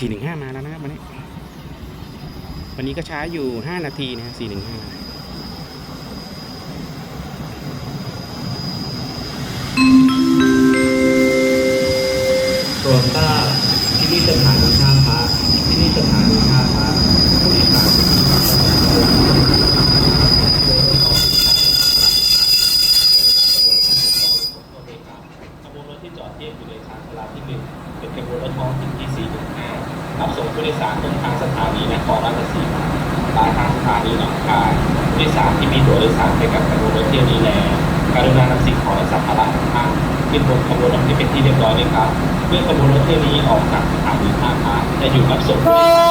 415มาแล้วนะครับวันนี้ วันนี้ก็ช้าอยู่5นาทีนะฮะ415โปรดทราบที่นี่สถานีท่าพระที่นี่สถานีท่าพระผู้โดยสารที่มีความประขบวนรถที่จอดเทียบอยู่ในชานชลาที่หนึ่งเป็นขบวนรถท้องถิ่นที่415 รับส่งผู้โดยสารตรงทางสถานีนครราชสีมาปลายทางสถานีหนองคายผู้โดยสารที่มีตั๋วโดยสารไปกับขบวนรถเที่ยวนี้แล้วกรุณานำสิ่งของและสัมภาระของท่านขึ้นบนขบวนรถที่เป็นที่เรียบร้อยเลยครับ เมื่อขบวนรถเที่ยวนี้ออกจากสถานีท่าพระจะอยู่รับส่งผู้โดยสาร